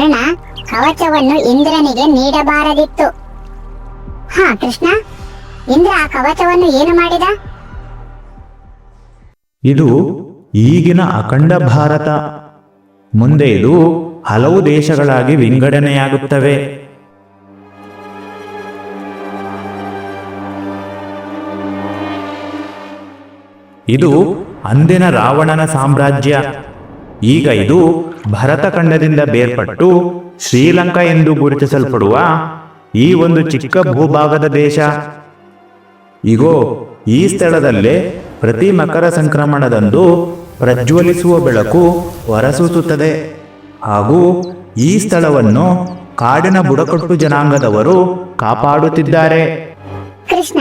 ಕರ್ಣ ಕವಚವನ್ನು ಇಂದ್ರನಿಗೆ ನೀಡಬಾರದಿತ್ತು. ಹಾ, ಕೃಷ್ಣ. ಇಂದ್ರ ಆ ಕವಚವನ್ನು ಏನು ಮಾಡಿದ? ಇದು ಈಗಿನ ಅಖಂಡ ಭಾರತ. ಮುಂದೆ ಇದು ಹಲವು ದೇಶಗಳಾಗಿ ವಿಂಗಡಣೆಯಾಗುತ್ತವೆ ಇದು ಅಂದಿನ ರಾವಣನ ಸಾಮ್ರಾಜ್ಯ. ಈಗ ಇದು ಭರತಖಂಡದಿಂದ ಬೇರ್ಪಟ್ಟು ಶ್ರೀಲಂಕಾ ಎಂದು ಗುರುತಿಸಲ್ಪಡುವ ಈ ಒಂದು ಚಿಕ್ಕ ಭೂಭಾಗದ ದೇಶ. ಇಗೋ, ಈ ಸ್ಥಳದಲ್ಲೇ ಪ್ರತಿ ಮಕರ ಸಂಕ್ರಮಣದಂದು ಪ್ರಜ್ವಲಿಸುವ ಬೆಳಕು ಹೊರಸೂಸುತ್ತದೆ. ಹಾಗೂ ಈ ಸ್ಥಳವನ್ನು ಕಾಡಿನ ಬುಡಕಟ್ಟು ಜನಾಂಗದವರು ಕಾಪಾಡುತ್ತಿದ್ದಾರೆ. ಕೃಷ್ಣ,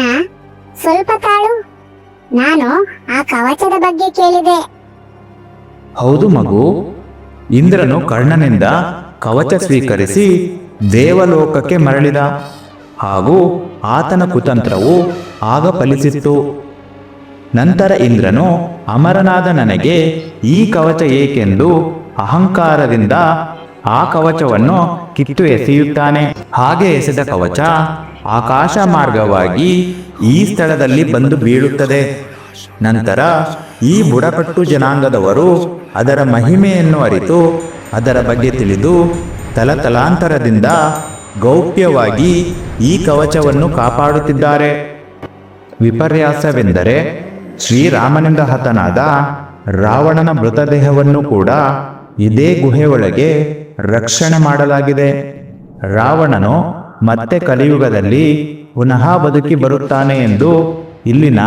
ಸ್ವಲ್ಪ ತಾಳು. ನಾನು ಆ ಕವಚದ ಬಗ್ಗೆ ಕೇಳಿದೆ. ಹೌದು ಮಗು. ಇಂದ್ರನು ಕರ್ಣನಿಂದ ಕವಚ ಸ್ವೀಕರಿಸಿ ದೇವಲೋಕಕ್ಕೆ ಮರಳಿದ. ಹಾಗೂ ಆತನ ಕುತಂತ್ರವು ಆಗ ಫಲಿಸಿತ್ತು. ನಂತರ ಇಂದ್ರನು ಅಮರನಾದ ನನಗೆ ಈ ಕವಚ ಏಕೆಂದು ಅಹಂಕಾರದಿಂದ ಆ ಕವಚವನ್ನು ಕಿತ್ತು ಎಸೆಯುತ್ತಾನೆ ಹಾಗೆ ಎಸೆದ ಕವಚ ಆಕಾಶ ಮಾರ್ಗವಾಗಿ ಈ ಸ್ಥಳದಲ್ಲಿ ಬಂದು ಬೀಳುತ್ತದೆ. ನಂತರ ಈ ಬುಡಕಟ್ಟು ಜನಾಂಗದವರು ಅದರ ಮಹಿಮೆಯನ್ನು ಅರಿತು, ಅದರ ಬಗ್ಗೆ ತಿಳಿದು, ತಲತಲಾಂತರದಿಂದ ಗೌಪ್ಯವಾಗಿ ಈ ಕವಚವನ್ನು ಕಾಪಾಡುತ್ತಿದ್ದಾರೆ. ವಿಪರ್ಯಾಸವೆಂದರೆ ಶ್ರೀರಾಮನಿಂದ ಹತನಾದ ರಾವಣನ ಮೃತದೇಹವನ್ನು ಕೂಡ ಇದೇ ಗುಹೆಯೊಳಗೆ ರಕ್ಷಣೆ ಮಾಡಲಾಗಿದೆ. ರಾವಣನು ಮತ್ತೆ ಕಲಿಯುಗದಲ್ಲಿ ಪುನಃ ಬದುಕಿ ಬರುತ್ತಾನೆ ಎಂದು ಇಲ್ಲಿನ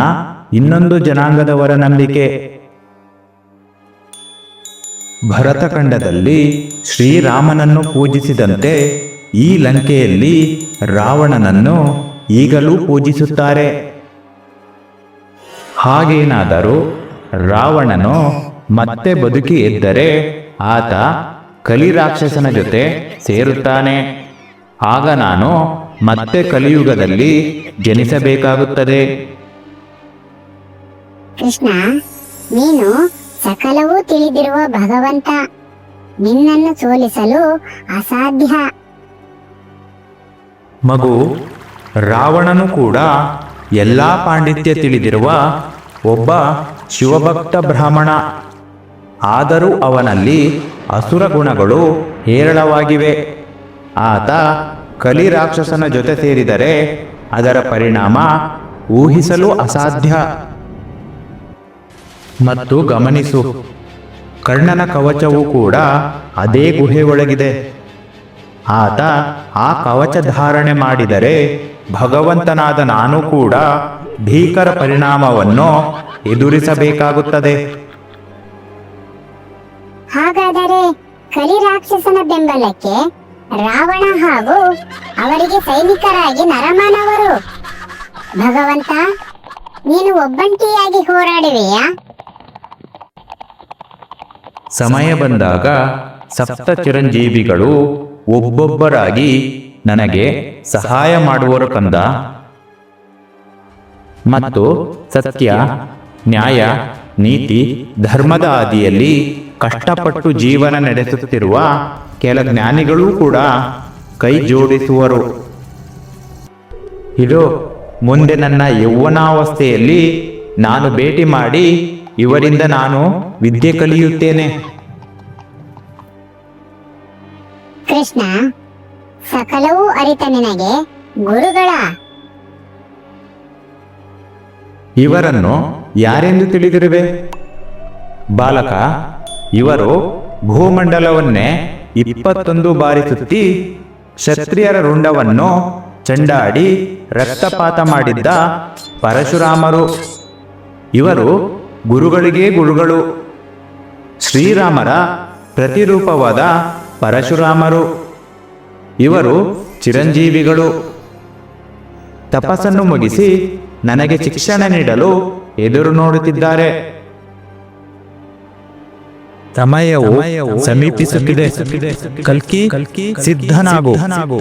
ಇನ್ನೊಂದು ಜನಾಂಗದವರ ನಂಬಿಕೆ. ಭರತಖಂಡದಲ್ಲಿ ಶ್ರೀರಾಮನನ್ನು ಪೂಜಿಸಿದಂತೆ ಈ ಲಂಕೆಯಲ್ಲಿ ರಾವಣನನ್ನು ಈಗಲೂ ಪೂಜಿಸುತ್ತಾರೆ. ಹಾಗೇನಾದರೂ ರಾವಣನು ಮತ್ತೆ ಬದುಕಿ ಎದ್ದರೆ ಆತ ಕಲಿರಾಕ್ಷಸನ ಜೊತೆ ಸೇರುತ್ತಾನೆ. ಆಗ ನಾನು ಮತ್ತೆ ಕಲಿಯುಗದಲ್ಲಿ ಜನಿಸಬೇಕಾಗುತ್ತದೆ. ಕೃಷ್ಣ, ನೀನು ಸಕಲವೂ ತಿಳಿದಿರುವ ಭಗವಂತ. ನಿನ್ನನ್ನು ಸೋಲಿಸಲು ಅಸಾಧ್ಯ. ಮಗು, ರಾವಣನು ಕೂಡ ಎಲ್ಲಾ ಪಾಂಡಿತ್ಯ ತಿಳಿದಿರುವ ಒಬ್ಬ ಶಿವಭಕ್ತ ಬ್ರಾಹ್ಮಣ. ಆದರೂ ಅವನಲ್ಲಿ ಅಸುರ ಗುಣಗಳು ಹೇರಳವಾಗಿವೆ. ಆತ ಕಲಿ ರಾಕ್ಷಸನ ಜೊತೆ ಸೇರಿದರೆ ಅದರ ಪರಿಣಾಮ ಊಹಿಸಲು ಅಸಾಧ್ಯ. ಮತ್ತು ಗಮನಿಸು. ಕರ್ಣನ ಕವಚವು ಕೂಡ ಅದೇ ಗುಹೆ ಒಳಗಿದೆ ಆತ ಆ ಕವಚ ಧಾರಣೆ ಮಾಡಿದರೆ ಭಗವಂತನಾದ ನಾನು ಕೂಡ ಭೀಕರ ಪರಿಣಾಮವನ್ನು ಎದುರಿಸಬೇಕಾಗುತ್ತದೆ. ಹಾಗಾದರೆ ಕಲಿ ರಾಕ್ಷಸನ ಬೆಂಬಲಕ್ಕೆ ರಾವಣ ಹಾಗೂ ಅವರಿಗೆ ಸೈನಿಕರಾಗಿ ನರಮಾನವರು. ಭಗವಂತ, ನೀನು ಒಬ್ಬಂಟಿಯಾಗಿ ಹೋರಾಡುವೆಯಾ? ಸಮಯ ಬಂದಾಗ ಸಪ್ತ ಚಿರಂಜೀವಿಗಳು ಒಬ್ಬೊಬ್ಬರಾಗಿ ನನಗೆ ಸಹಾಯ ಮಾಡುವರು ಕಂದ. ಮತ್ತು ಸತ್ಯ, ನ್ಯಾಯ, ನೀತಿ, ಧರ್ಮದ ಆದಿಯಲ್ಲಿ ಕಷ್ಟಪಟ್ಟು ಜೀವನ ನಡೆಸುತ್ತಿರುವ ಕೆಲ ಜ್ಞಾನಿಗಳೂ ಕೂಡ ಕೈ ಜೋಡಿಸುವರು. ಇದು ಮುಂದೆ ನನ್ನ ಯೌವನಾವಸ್ಥೆಯಲ್ಲಿ ನಾನು ಭೇಟಿ ಮಾಡಿ ಇವರಿಂದ ನಾನು ವಿದ್ಯೆ ಕಲಿಯುತ್ತೇನೆ. ಕೃಷ್ಣ ಸಕಲವೂ ಅರಿತ ನಿನಗೆ ಗುರುಗಳ. ಇವರನ್ನು ಯಾರೆಂದು ತಿಳಿದಿರುವೆ? ಬಾಲಕ ಇವರು ಭೂಮಂಡಲವನ್ನೇ ಇಪ್ಪತ್ತೊಂದು ಬಾರಿ ಸುತ್ತಿ ಕ್ಷತ್ರಿಯರ ರುಂಡವನ್ನು ಚಂಡಾಡಿ ರಕ್ತಪಾತ ಮಾಡಿದ್ದ ಪರಶುರಾಮರು. ಇವರು ಗುರುಗಳಿಗೆ ಗುರುಗಳು. ಶ್ರೀರಾಮರ ಪ್ರತಿರೂಪವಾದ ಪರಶುರಾಮರು. ಇವರು ಚಿರಂಜೀವಿಗಳು. ತಪಸ್ಸನ್ನು ಮುಗಿಸಿ ನನಗೆ ಶಿಕ್ಷಣ ನೀಡಲು ಎದುರು ನೋಡುತ್ತಿದ್ದಾರೆ. ಸಮಯವು ಸಮೀಪಿಸುತ್ತಿದೆ. ಕಲ್ಕಿ ಸಿದ್ಧನಾಗು.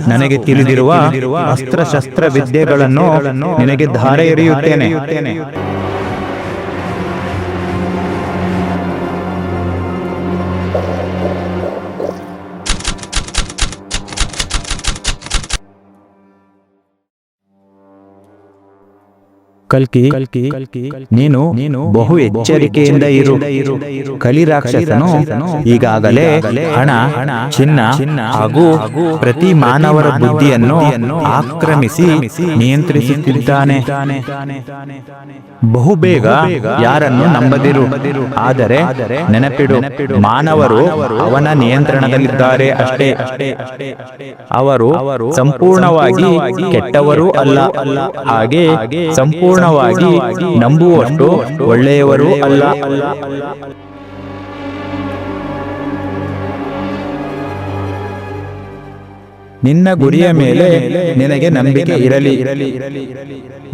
ನನಗೆ ತಿಳಿದಿರುವ ಅಸ್ತ್ರಶಸ್ತ್ರ ವಿದ್ಯೆಗಳನ್ನು ನಿನಗೆ ಧಾರೆ ಎರೆಯುತ್ತೇನೆ. ಕಲ್ಕಿ ಕಲ್ಕಿ ಕಲ್ಕಿ ನೀನು ನೀನು ಬಹು ಎಚ್ಚರಿಕೆಯಿಂದ ಇರು. ಕಲಿ ರಾಕ್ಷಸನು ಈಗಾಗಲೇ ಹಣ ಚಿನ್ನ ಹಾಗೂ ಪ್ರತಿ ಮಾನವರ ಬುದ್ಧಿಯನ್ನು ಆಕ್ರಮಿಸಿ ನಿಯಂತ್ರಿಸುತ್ತಿದ್ದಾನೆ. ಬಹುಬೇಗ ಯಾರನ್ನು ನಂಬದಿರು. ಆದರೆ ನೆನಪಿಡು ಮಾನವರು ಅವನ ನಿಯಂತ್ರಣದಲ್ಲಿದ್ದಾರೆ ಅಷ್ಟೇ. ಅವರು ಸಂಪೂರ್ಣವಾಗಿ ಕೆಟ್ಟವರು ಅಲ್ಲ. ಹಾಗೆ ಸಂಪೂರ್ಣವಾಗಿ ನಂಬುವಷ್ಟು ಒಳ್ಳೆಯವರು ಅಲ್ಲ. ನಿನ್ನ ಗುರಿಯ ಮೇಲೆ ನಿನಗೆ ನಂಬಿಕೆ ಇರಲಿ.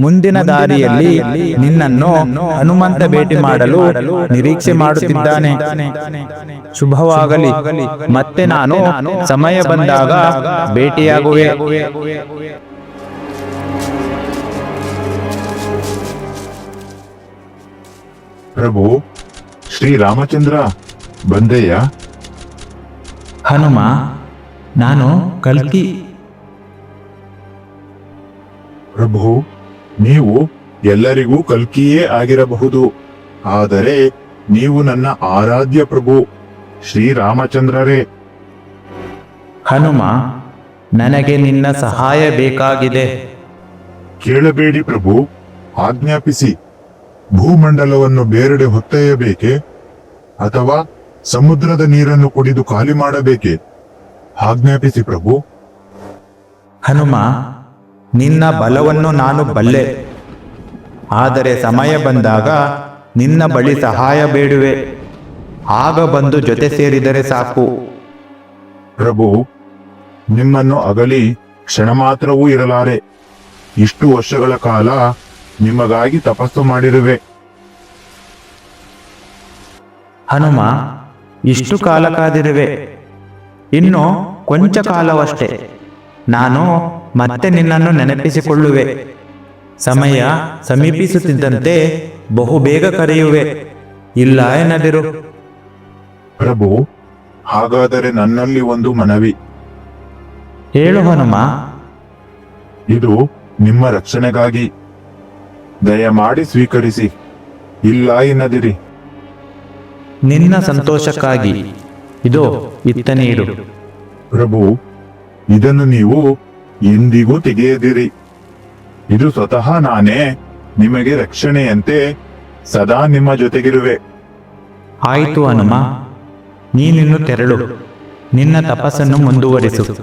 ಮುಂದಿನ ದಾರಿಯಲ್ಲಿ ನಿನ್ನನ್ನು ಹನುಮಂತ ಭೇಟಿ ಮಾಡಲು ನಿರೀಕ್ಷೆ ಮಾಡುತ್ತಿದ್ದಾನೆ. ಶುಭವಾಗಲಿ. ಮತ್ತೆ ನಾನು ಸಮಯ ಬಂದಾಗ ಭೇಟಿಯಾಗುವೆ. ಪ್ರಭು ಶ್ರೀರಾಮಚಂದ್ರ ಬಂದೆಯ? ಹನುಮ ನಾನು ಕಲ್ಕಿ ಪ್ರಭು ನೀವು ಎಲ್ಲರಿಗೂ ಕಲ್ಕಿಯೇ ಆಗಿರಬಹುದು. ಆದರೆ ನೀವು ನನ್ನ ಆರಾಧ್ಯ ಪ್ರಭು ಶ್ರೀರಾಮಚಂದ್ರರೇ ಹನುಮ ನನಗೆ ನಿನ್ನ ಸಹಾಯ ಬೇಕಾಗಿದೆ. ಕೇಳಬೇಡಿ ಪ್ರಭು ಆಜ್ಞಾಪಿಸಿ. ಭೂಮಂಡಲವನ್ನು ಬೇರೆಡೆ ಹೊತ್ತೊಯ್ಯಬೇಕೆ ಅಥವಾ ಸಮುದ್ರದ ನೀರನ್ನು ಕುಡಿದು ಖಾಲಿ ಮಾಡಬೇಕೆ? ಆಜ್ಞಾಪಿಸಿ ಪ್ರಭು. ಹನುಮ ನಿನ್ನ ಬಲವನ್ನು ನಾನು ಬಲ್ಲೆ. ಆದರೆ ಸಮಯ ಬಂದಾಗ ನಿನ್ನ ಬಳಿ ಸಹಾಯ ಬೇಡುವೆ. ಆಗ ಬಂದು ಜೊತೆ ಸೇರಿದರೆ ಸಾಕು. ಪ್ರಭು ನಿಮ್ಮನ್ನು ಅಗಲಿ ಕ್ಷಣ ಮಾತ್ರವೂ ಇರಲಾರೆ. ಇಷ್ಟು ವರ್ಷಗಳ ಕಾಲ ನಿಮಗಾಗಿ ತಪಸ್ಸು ಮಾಡಿರುವೆ. ಹನುಮ ಇಷ್ಟು ಕಾಲ ಕಾದಿರುವೆ. ಇನ್ನು ಕೊಂಚ ಕಾಲವಷ್ಟೇ. ನಾನು ಮತ್ತೆ ನಿನ್ನನ್ನು ನೆನಪಿಸಿಕೊಳ್ಳುವೆ. ಸಮಯ ಸಮೀಪಿಸುತ್ತಿದ್ದಂತೆ ಬಹುಬೇಗ ಕರೆಯುವೆ. ಇಲ್ಲ ಎನ್ನದಿರು. ಪ್ರಭು ಹಾಗಾದರೆ ನನ್ನಲ್ಲಿ ಒಂದು ಮನವಿ. ಹೇಳು ಹನುಮ. ಇದು ನಿಮ್ಮ ರಕ್ಷಣೆಗಾಗಿ. ದಯಮಾಡಿ ಸ್ವೀಕರಿಸಿ. ಇಲ್ಲ ಎನ್ನದಿರಿ ನಿನ್ನ ಸಂತೋಷಕ್ಕಾಗಿ. ಇದು ಇತ್ತ ಇರು. ಪ್ರಭು ಇದನ್ನು ನೀವು ಎಂದಿಗೂ ತೆಗೆಯದಿರಿ. ಇದು ಸ್ವತಃ ನಾನೇ ನಿಮಗೆ ರಕ್ಷಣೆಯಂತೆ ಸದಾ ನಿಮ್ಮ ಜೊತೆಗಿರುವೆ. ಆಯಿತು ಹನುಮ. ನೀನಿನ್ನು ತೆರಳು. ನಿನ್ನ ತಪಸ್ಸನ್ನು ಮುಂದುವರಿಸು.